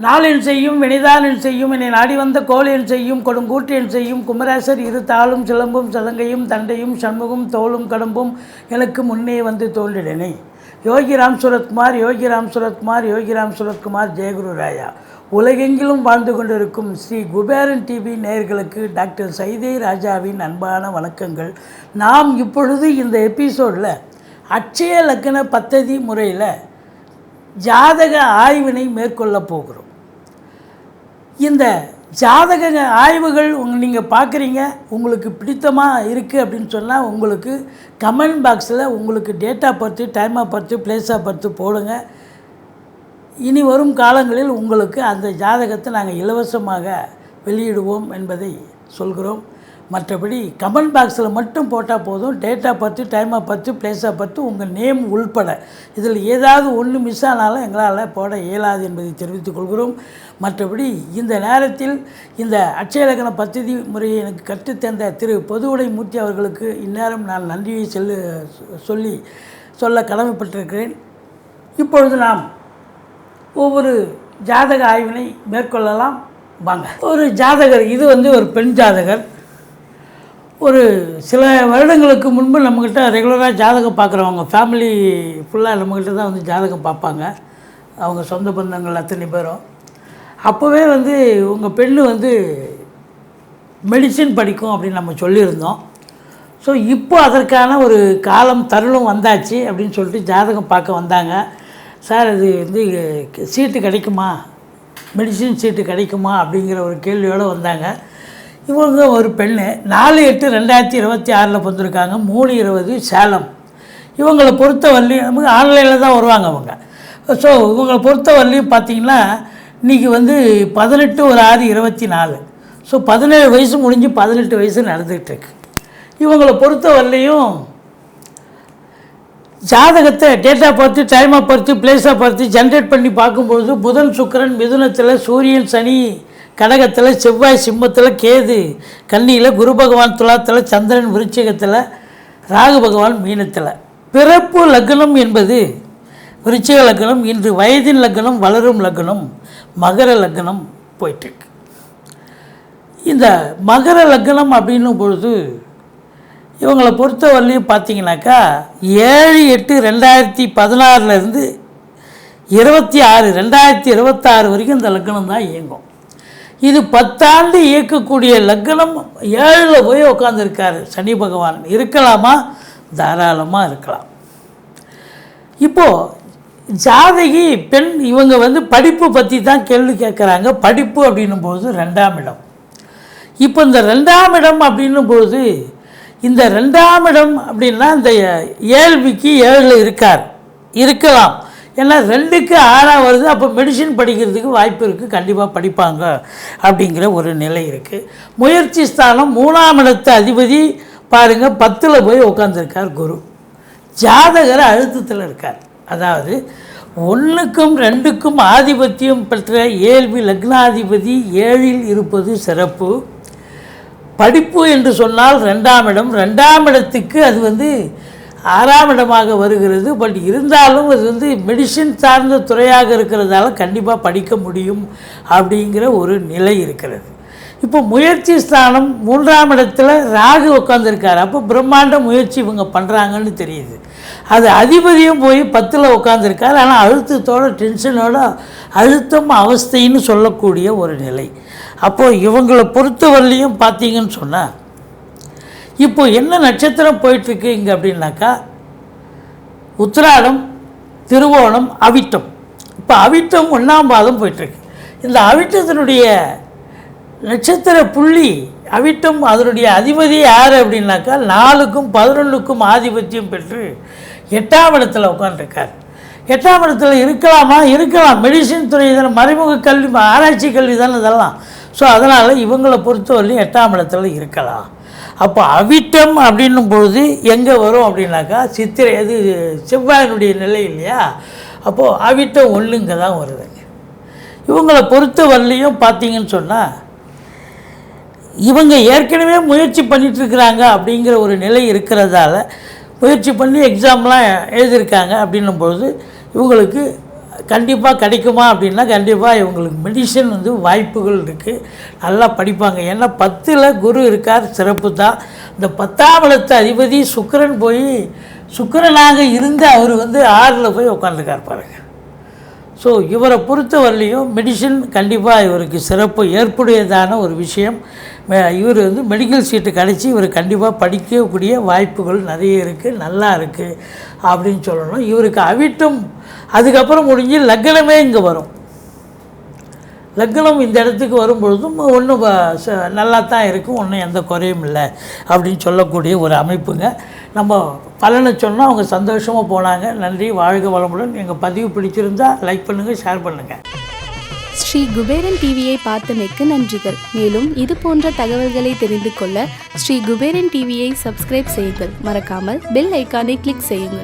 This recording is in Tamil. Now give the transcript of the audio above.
நாளின் செய்யும் வினிதானின் செய்யும் என்னை நாடி வந்த கோலியன் செய்யும் கொடுங்கூற்றியன் செய்யும் குமரேசர் இரு தாளும் சிலம்பும் சலங்கையும் தண்டையும் சண்முகம் தோளும் கடம்பும் எனக்கு முன்னே வந்து யோகி ராம் சுரத்குமார் யோகிராம் சுரத்குமார் யோகிராம் சுரத்குமார் ஜெயகுரு ராயா. உலகெங்கிலும் வாழ்ந்து கொண்டிருக்கும் ஸ்ரீ குபேரன் டிவி நேயர்களுக்கு டாக்டர் சைதே ராஜாவின் அன்பான வணக்கங்கள். நாம் இப்பொழுது இந்த எபிசோடில் அட்சய லக்கண பத்ததி முறையில் ஜாதக ஆய்வினை மேற்கொள்ளப் போகிறோம். இந்த ஜாதக ஆய்வுகள் உங் நீங்கள் பார்க்குறீங்க உங்களுக்கு பிடித்தமாக இருக்குது அப்படின்னு சொன்னால் உங்களுக்கு கமெண்ட் பாக்ஸில் உங்களுக்கு டேட்டா பார்த்து டைமாக பார்த்து ப்ளேஸாக பார்த்து போடுங்க. இனி வரும் காலங்களில் உங்களுக்கு அந்த ஜாதகத்தை நாங்கள் இலவசமாக வெளியிடுவோம் என்பதை சொல்கிறோம். மற்றபடி கமெண்ட் பாக்ஸில் மட்டும் போட்டால் போதும் டேட்டா பற்றி டைமை பற்றி பிளேஸை பற்றி உங்கள் நேம் உள்பட. இதில் ஏதாவது ஒன்று மிஸ் ஆனாலும் எங்களால் போட இயலாது என்பதை தெரிவித்துக் கொள்கிறோம். மற்றபடி இந்த நேரத்தில் இந்த அட்சயலக்கண பத்திதி முறையை எனக்கு கற்றுத்தந்த திரு பொதுவுடை மூர்த்தி அவர்களுக்கு இந்நேரம் நான் நன்றியை செல்லு சொல்லி சொல்ல கடமைப்பட்டிருக்கிறேன். இப்பொழுது நாம் ஒவ்வொரு ஜாதக ஆய்வினை மேற்கொள்ளலாம். வாங்க. ஒரு ஜாதகர் இது வந்து ஒரு பெண் ஜாதகர். ஒரு சில வருடங்களுக்கு முன்பு நம்மக்கிட்ட ரெகுலராக ஜாதகம் பார்க்குறவங்க ஃபேமிலி ஃபுல்லாக நம்மக்கிட்ட தான் வந்து ஜாதகம் பார்ப்பாங்க. அவங்க சொந்த பந்தங்கள் அத்தனை பேரும். அப்போவே வந்து உங்கள் பெண்ணு வந்து மெடிசின் படிக்கும் அப்படின்னு நம்ம சொல்லியிருந்தோம். ஸோ இப்போ அதற்கான ஒரு காலம் தருணம் வந்தாச்சு அப்படின்னு சொல்லிட்டு ஜாதகம் பார்க்க வந்தாங்க. சார் இது வந்து சீட்டு கிடைக்குமா? மெடிசின் சீட்டு கிடைக்குமா? அப்படிங்கிற ஒரு கேள்வியோடு வந்தாங்க. இவங்க ஒரு பெண்ணு. நாலு எட்டு ரெண்டாயிரத்தி இருபத்தி ஆறில் பிறந்திருக்காங்க. மூணு இருபது சேலம். இவங்களை பொறுத்த வரலையும் நமக்கு ஆன்லைனில் தான் வருவாங்க அவங்க. ஸோ இவங்களை பொறுத்த வரலையும் பார்த்தீங்கன்னா இன்றைக்கி வந்து பதினெட்டு ஒரு ஆறு இருபத்தி நாலு. ஸோ பதினேழு வயசு முடிஞ்சு பதினெட்டு வயசு நடந்துகிட்ருக்கு இவங்களை பொறுத்த வரலையும் ஜாதகத்தை டேட்டா பார்த்து டைமாக பார்த்து பிளேஸாக பார்த்து ஜென்ரேட் பண்ணி பார்க்கும்பொழுது புதன் சுக்கிரன் மிதுனத்தில் சூரியன் சனி கடகத்தில் செவ்வாய் சிம்மத்தில் கேது கன்னியில் குரு பகவான் துலாத்தில் சந்திரன் விருச்சிகத்தில் ராகு பகவான் மீனத்தில். பிறப்பு லக்னம் என்பது விருச்சிக லக்னம் இன்று வயதின் லக்னம் வளரும் லக்னம் மகர லக்னம் போயிட்டுருக்கு. இந்த மகர லக்னம் அப்படின்னும் பொழுது இவங்களை பொறுத்தவரையிலையும் பார்த்தீங்கன்னாக்கா ஏழு எட்டு ரெண்டாயிரத்தி பதினாறுலேருந்து இருபத்தி ஆறு ரெண்டாயிரத்தி இருபத்தாறு வரைக்கும் இந்த லக்னம் தான் இயங்கும். இது பத்தாண்டு இயக்கக்கூடிய லக்னம் ஏழில் போய் உட்காந்துருக்காரு சனி பகவான். இருக்கலாமா? தாராளமாக இருக்கலாம். இப்போது ஜாதகி பெண் இவங்க வந்து படிப்பு பற்றி தான் கேள்வி கேட்குறாங்க படிப்பு அப்படின்னும் போது ரெண்டாம் இடம். இப்போ இந்த ரெண்டாம் இடம் அப்படின்னும் போது இந்த ரெண்டாம் இடம் அப்படின்னா இந்த ஏழ்விக்கு ஏழில் இருக்கார். இருக்கலாம். ஏன்னா ரெண்டுக்கு ஆறாக வருது அப்போ மெடிசின் படிக்கிறதுக்கு வாய்ப்பு இருக்குது கண்டிப்பாக படிப்பாங்க அப்படிங்கிற ஒரு நிலை இருக்குது முயற்சி ஸ்தானம் மூணாம் இடத்து அதிபதி பாருங்கள் பத்தில் போய் உட்காந்துருக்கார் குரு. ஜாதகர் அழுத்தத்தில் இருக்கார். அதாவது ஒன்றுக்கும் ரெண்டுக்கும் ஆதிபத்தியம் பெற்ற ஏழ்வி லக்னாதிபதி ஏழில் இருப்பது சிறப்பு. படிப்பு என்று சொன்னால் ரெண்டாம் இடம். ரெண்டாம் இடத்துக்கு அது வந்து ஆறாம் இடமாக வருகிறது பட் இருந்தாலும் அது வந்து மெடிசின் சார்ந்த துறையாக இருக்கிறதால கண்டிப்பாக படிக்க முடியும் அப்படிங்கிற ஒரு நிலை இருக்கிறது. இப்போ முயற்சி ஸ்தானம் மூன்றாம் இடத்துல ராகு உட்காந்துருக்காரு அப்போ பிரம்மாண்ட முயற்சி இவங்க பண்ணுறாங்கன்னு தெரியுது. அது அதிபதியும் போய் பத்தில் உட்காந்துருக்காரு ஆனால் அழுத்தத்தோட டென்ஷனோட அழுத்தம் அவஸ்தைன்னு சொல்லக்கூடிய ஒரு நிலை. அப்போது இவங்களை பொறுத்தவரையிலையும் பார்த்தீங்கன்னு சொன்னால் இப்போ என்ன நட்சத்திரம் போயிட்டுருக்கு இங்கே அப்படின்னாக்கா உத்திராடம் திருவோணம் அவிட்டம். இப்போ அவிட்டம் ஒன்றாம் பாதம் போயிட்டுருக்கு. இந்த அவிட்டத்தினுடைய நட்சத்திர புள்ளி அவிட்டம் அதனுடைய அதிபதி யார் அப்படின்னாக்கா நாலுக்கும் பதினொன்றுக்கும் ஆதிபத்தியம் பெற்று எட்டாம் இடத்துல உட்காந்துருக்கார் எட்டாம் இடத்துல இருக்கலாமா? இருக்கலாம். மெடிசின் துறை தானே மறைமுக கல்வி ஆராய்ச்சி கல்வி தானே இதெல்லாம். ஸோ அதனால் இவங்களை பொறுத்தவரையிலும் எட்டாம் இடத்துல இருக்கலாம். அப்போ அவிட்டம் அப்படின்னும் பொழுது எங்கே வரும் அப்படின்னாக்கா சித்திரை அது செவ்வாயினுடைய நிலை இல்லையா? அப்போது அவிட்டம் ஒன்றுங்க தான் வருதுங்க இவங்களை பொறுத்த வரலையும் பார்த்தீங்கன்னு சொன்னால் இவங்க ஏற்கனவே முயற்சி பண்ணிகிட்ருக்குறாங்க அப்படிங்கிற ஒரு நிலை இருக்கிறதால முயற்சி பண்ணி எக்ஸாம்லாம் எழுதியிருக்காங்க அப்படின்னும் பொழுது இவங்களுக்கு கண்டிப்பாக கிடைக்குமா அப்படின்னா கண்டிப்பாக இவங்களுக்கு மெடிசன் வந்து வாய்ப்புகள் இருக்குது நல்லா படிப்பாங்க. ஏன்னா பத்தில் குரு இருக்கார் சிறப்பு தான். இந்த பத்தாம் இடத்து அதிபதி சுக்கரன் போய் சுக்கரனாக இருந்து அவர் வந்து ஆறில் போய் உட்காந்துருக்கார் பாருங்கள் ஸோ இவரை பொறுத்தவரையிலையும் மெடிசன் கண்டிப்பாக இவருக்கு சிறப்பு ஏற்புடையதான ஒரு விஷயம். இவர் வந்து மெடிக்கல் சீட்டு கிடச்சி இவர் கண்டிப்பாக படிக்கக்கூடிய வாய்ப்புகள் நிறைய இருக்குது நல்லா இருக்குது அப்படின்னு சொல்லணும். இவருக்கு அவிட்டம் அதுக்கப்புறம் முடிஞ்சு லக்னமே இங்கே வரும். லக்னம் இந்த இடத்துக்கு வரும்பொழுதும் ஒன்றும் நல்லா தான் இருக்கும் ஒன்றும் எந்த குறையும் இல்லை அப்படின்னு சொல்லக்கூடிய ஒரு அமைப்புங்க. நம்ம பலனை சொன்னால் அவங்க சந்தோஷமாக போனாங்க. நன்றி வாழ்க வளமுடன். எங்கள் பதிவு பிடிச்சிருந்தா லைக் பண்ணுங்கள் ஷேர் பண்ணுங்கள் ஸ்ரீ குபேரன் டிவியை பார்த்தமைக்கு நன்றிகள். மேலும் இது போன்ற தகவல்களை தெரிந்து கொள்ள ஸ்ரீ குபேரன் டிவியை சப்ஸ்கிரைப் செய்யுங்கள். மறக்காமல் பெல் ஐக்கானை கிளிக் செய்யுங்கள்.